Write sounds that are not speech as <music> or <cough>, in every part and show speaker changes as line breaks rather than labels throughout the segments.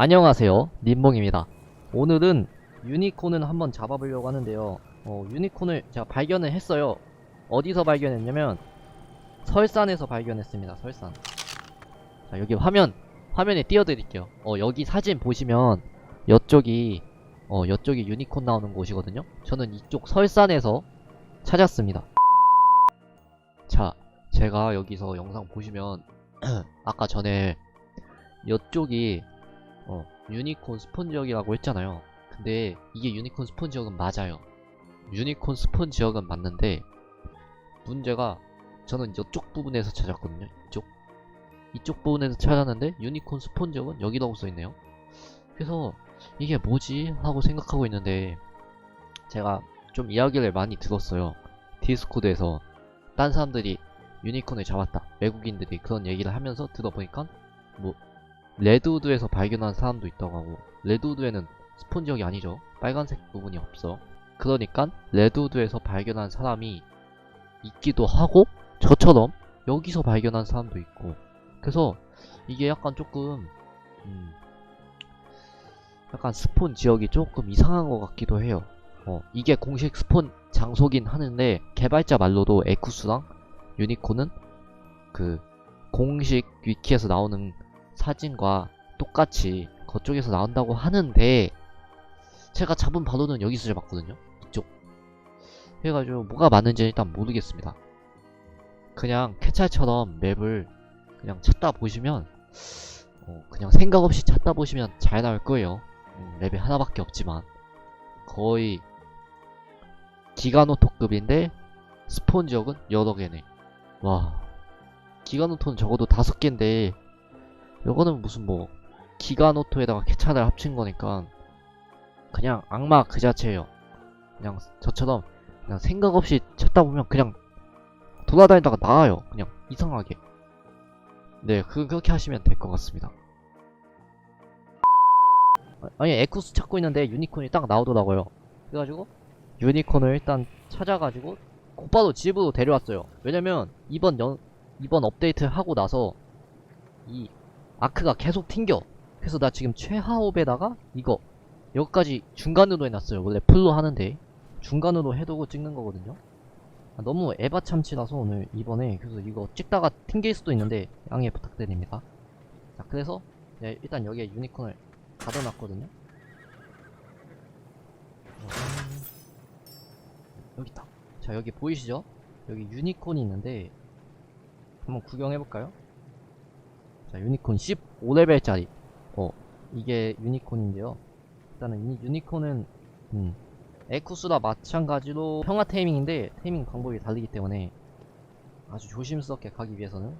안녕하세요. 님몽입니다. 오늘은 유니콘을 한번 잡아보려고 하는데요. 어, 유니콘을 제가 발견을 했어요. 어디서 발견했냐면 설산에서 발견했습니다 설산. 자 여기 화면 화면에 띄워드릴게요. 어 여기 사진 보시면 여쪽이 어 여쪽이 유니콘 나오는 곳이거든요. 저는 이쪽 설산에서 찾았습니다. 자 제가 여기서 영상 보시면 <clears throat> 아까 전에 여쪽이 어, 유니콘 스폰 지역이라고 했잖아요. 근데 이게 유니콘 스폰 지역은 맞아요. 유니콘 스폰 지역은 맞는데 문제가 저는 이쪽 부분에서 찾았거든요. 이쪽 이쪽 부분에서 찾았는데 유니콘 스폰 지역은 여기라고 써있네요. 그래서 이게 뭐지 하고 생각하고 있는데 제가 좀 이야기를 많이 들었어요. 디스코드에서 딴 사람들이 유니콘을 잡았다. 외국인들이 그런 얘기를 하면서 들어보니까 뭐 레드우드에서 발견한 사람도 있다고 하고 레드우드에는 스폰 지역이 아니죠. 빨간색 부분이 없어. 그러니까 레드우드에서 발견한 사람이 있기도 하고 저처럼 여기서 발견한 사람도 있고. 그래서 이게 약간 조금 음 약간 스폰 지역이 조금 이상한 것 같기도 해요. 어 이게 공식 스폰 장소긴 하는데 개발자 말로도 에쿠스랑 유니콘은 그 공식 위키에서 나오는 사진과 똑같이 그쪽에서 나온다고 하는데 제가 잡은 바로는 여기서 잡았거든요. 이쪽. 그래가지고 뭐가 맞는지는 일단 모르겠습니다. 그냥 캐찰처럼 맵을 그냥 찾다 보시면 어, 그냥 생각 없이 찾다 보시면 잘 나올 거예요. 음, 맵이 하나밖에 없지만. 거의 기가노토급인데 스폰 지역은 여러 개네. 와. 기가노토는 적어도 다섯 개인데 요거는 무슨 뭐 기가노토에다가 캐차를 합친 거니까 그냥 악마 그 자체예요. 그냥 저처럼 그냥 생각 없이 찾다 보면 그냥 돌아다니다가 나와요. 그냥 이상하게. 네, 그, 그렇게 하시면 될 것 같습니다. 아, 아니, 에쿠스 찾고 있는데 유니콘이 딱 나오더라고요. 그래가지고 유니콘을 일단 찾아가지고 곧바로 집으로 데려왔어요. 왜냐면 이번 연, 이번 업데이트 하고 나서 이 아크가 계속 튕겨. 그래서 나 지금 최하업에다가 이거 여기까지 중간으로 해놨어요. 원래 풀로 하는데 중간으로 해두고 찍는 거거든요. 아, 너무 에바 참치라서 오늘 이번에 그래서 이거 찍다가 튕길 수도 있는데 양해 부탁드립니다. 자 그래서 네, 일단 여기에 유니콘을 가둬놨거든요. 음, 여기 있다. 자 여기 보이시죠? 여기 유니콘이 있는데 한번 구경해볼까요? 자, 유니콘 15레벨짜리. 어, 이게 유니콘인데요. 일단은 이 유니 콘은, 음, 에쿠스라 마찬가지로 평화 테이밍인데, 테이밍 방법이 다르기 때문에 아주 조심스럽게 가기 위해서는.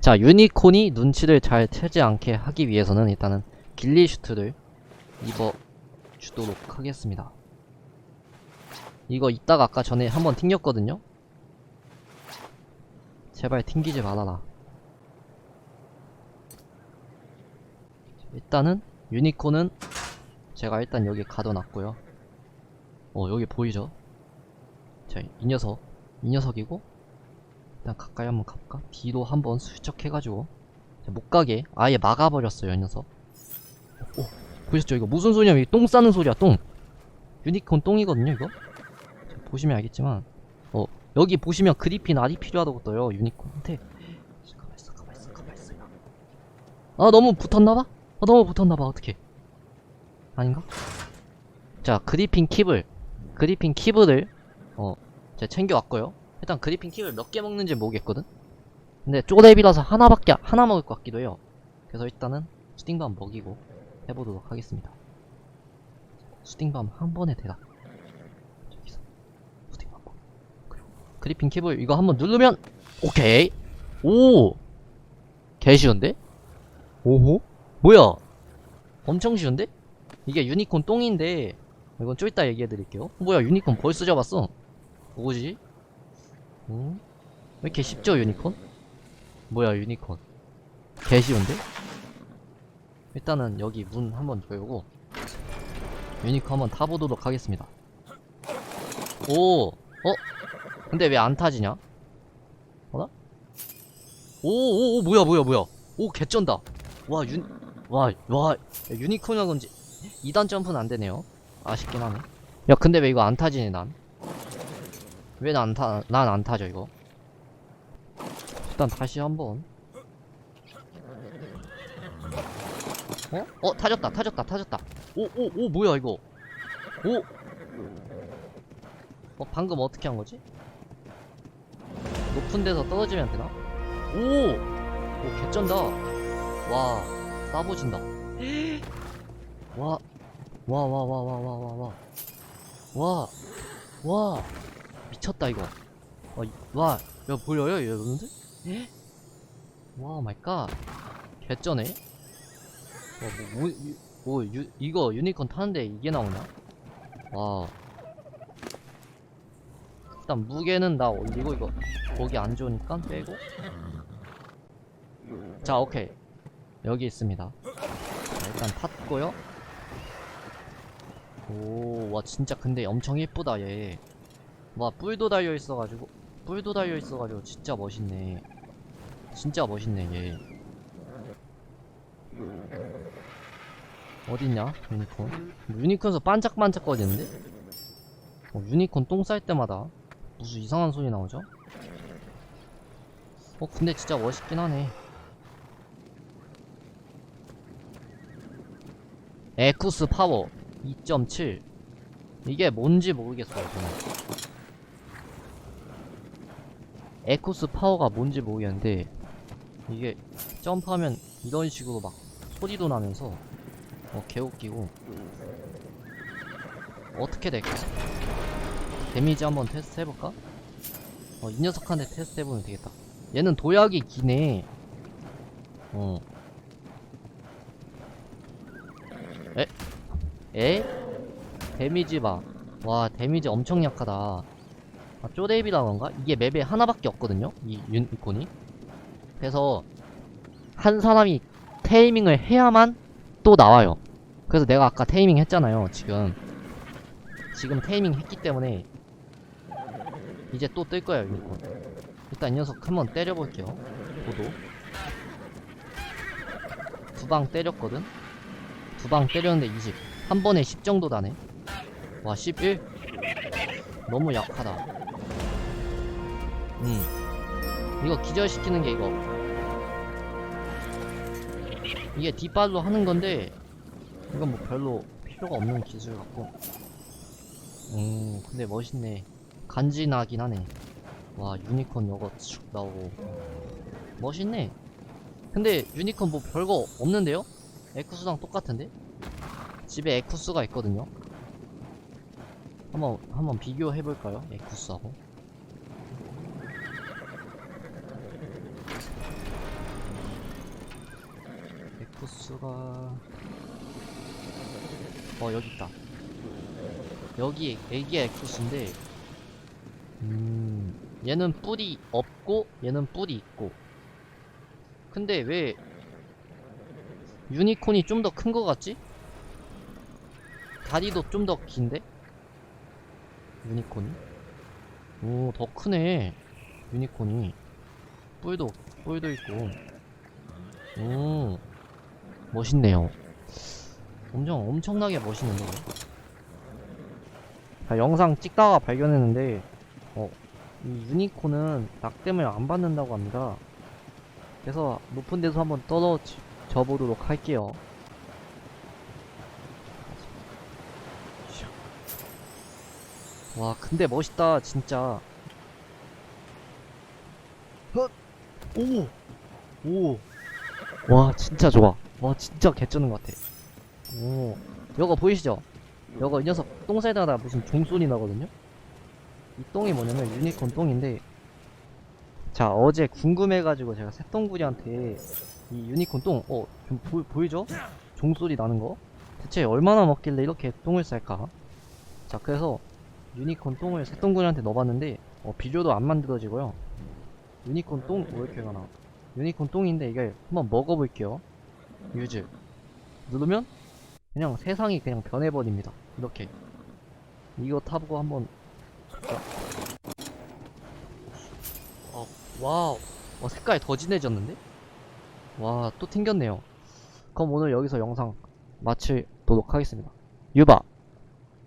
자, 유니콘이 눈치를 잘 채지 않게 하기 위해서는 일단은 길리 슈트를 입어 주도록 하겠습니다. 이거 이따가 아까 전에 한번 튕겼거든요? 제발 튕기지 말아라. 일단은 유니콘은 제가 일단 여기 가둬놨고요. 어 여기 보이죠? 자 이 녀석 이 녀석이고 일단 가까이 한번 가볼까? 뒤로 한번 슬쩍 해가지고. 자, 못가게 아예 막아버렸어요 이 녀석. 오 보셨죠? 이거 무슨 소리냐면 똥 싸는 소리야 똥. 유니콘 똥이거든요 이거? 자, 보시면 알겠지만. 어 여기 보시면 그리핀 알이 필요하다고 떠요 유니콘한테. 가만있어 가만있어 가만있어 아 너무 붙었나봐? 아 너무 붙었나봐 어떡해. 아닌가? 자 그리핀 킵을 그리핀 키브를 어 제가 챙겨왔고요. 일단 그리핀 킵을 몇 개 먹는지 모르겠거든? 근데 쪼렙이라서 하나밖에 하나 먹을 것 같기도 해요. 그래서 일단은 수딩밤 먹이고 해보도록 하겠습니다. 수딩밤 한 번에 대라 저기서 수딩밤 먹 그리고 그리핀 킵을 이거 한번 누르면 오케이. 오! 개쉬운데? 오호? 뭐야? 엄청 쉬운데? 이게 유니콘 똥인데 이건 좀 이따 얘기해드릴게요 뭐야 유니콘 벌써 잡았어 뭐지? 음? 왜 이렇게 쉽죠 유니콘? 뭐야 유니콘 개 쉬운데? 일단은 여기 문 한번 열고 유니콘 한번 타보도록 하겠습니다 오! 어? 근데 왜 안 타지냐? 어나? 오, 오, 오, 뭐야, 뭐야, 뭐야. 오, 개쩐다. 와, 윤, 와, 와, 유니콘이라 건지 2단 점프는 안 되네요. 아쉽긴 하네. 야, 근데 왜 이거 안 타지니, 난? 왜난안 타, 난 안 타죠, 이거? 일단 다시 한 번. 어? 어, 타졌다, 타졌다, 타졌다. 오, 오, 오, 뭐야, 이거? 오! 어, 방금 어떻게 한 거지? 높은 데서 떨어지면 되나? 오! 오, 개쩐다. 와, 싸보진다. 와, 와, 와, 와, 와, 와, 와, 와. 와, 와, 미쳤다, 이거. 와, 이- 와, 야, 보여요, 여러분들? 와, 마이 갓. 개쩌네. 와, 뭐, 뭐, 유, 뭐, 유, 이거 유니콘 타는데 이게 나오나? 와. 일단 무게는 나 올리고 이거 보기 안 좋으니까 빼고. 자, 오케이. 여기 있습니다. 자, 일단 탔고요. 오, 와 진짜 근데 엄청 예쁘다 얘. 와 뿔도 달려 있어가지고 뿔도 달려 있어가지고 진짜 멋있네. 진짜 멋있네 얘. 어딨냐 유니콘? 유니콘에서 반짝반짝 거리는데? 어, 유니콘 똥 쌀 때마다 무슨 이상한 소리 나오죠? 어 근데 진짜 멋있긴 하네. 에쿠스 파워 2.7 이게 뭔지 모르겠어요 저는. 에쿠스 파워가 뭔지 모르겠는데 이게 점프하면 이런 식으로 막 소리도 나면서 어 개웃기고. 어떻게 될까? 데미지 한번 테스트 해볼까? 어, 이 녀석한테 테스트 해보면 되겠다. 얘는 도약이 기네. 어 에? 에? 데미지 봐. 와, 데미지 엄청 약하다. 아, 쪼데이비라 그런가? 이게 맵에 하나밖에 없거든요? 이 유니콘이. 그래서, 한 사람이 테이밍을 해야만 또 나와요. 그래서 내가 아까 테이밍 했잖아요, 지금. 지금 테이밍 했기 때문에, 이제 또 뜰 거예요, 유니콘. 일단 이 녀석 한번 때려볼게요. 고도. 두 방 때렸거든? 두 방 때렸는데 20. 한 번에 10 정도 다네. 와, 11? 너무 약하다. 음. 이거 기절시키는 게 이거. 이게 뒷발로 하는 건데, 이건 뭐 별로 필요가 없는 기술 같고. 음, 근데 멋있네. 간지나긴 하네. 와, 유니콘 요거 쭉 나오고. 멋있네. 근데 유니콘 뭐 별거 없는데요? 에쿠스랑 똑같은데? 집에 에쿠스가 있거든요. 한번 한번 비교해 볼까요? 에쿠스하고. 에쿠스가 어 여기 있다. 여기 애기 에쿠스인데 음 얘는 뿔이 없고 얘는 뿔이 있고 근데 왜 유니콘이 좀 더 큰 거 같지? 다리도 좀 더 긴데? 유니콘이? 오, 더 크네. 유니콘이. 뿔도, 뿔도 있고. 오, 멋있네요. 엄청, 엄청나게 멋있는데. 자, 영상 찍다가 발견했는데, 어, 이 유니콘은 낙 때문에 안 받는다고 합니다. 그래서 높은 데서 한번 떨어 져 보도록 할게요. 와 근데 멋있다 진짜 헛! 오! 오! 와 진짜 좋아 와 진짜 개쩌는 것 같아 오 이거 보이시죠? 이거 이 녀석 똥 살다가 무슨 종소리 나거든요? 이 똥이 뭐냐면 유니콘 똥인데 자 어제 궁금해가지고 제가 새똥구리한테 이 유니콘 똥, 어, 좀 보, 보이죠? 종소리 나는 거? 대체 얼마나 먹길래 이렇게 똥을 쌀까? 자, 그래서 유니콘 똥을 새똥구리한테 넣어봤는데, 어, 비료도 안 만들어지고요. 유니콘 똥, 왜 이렇게 가나? 유니콘 똥인데 이게 한번 먹어볼게요. 유즈. 누르면, 그냥 세상이 그냥 변해버립니다. 이렇게. 이거 타보고 한번. 자. 어, 와우. 어, 색깔이 더 진해졌는데? 와, 또 튕겼네요. 그럼 오늘 여기서 영상 마치도록 하겠습니다. 유바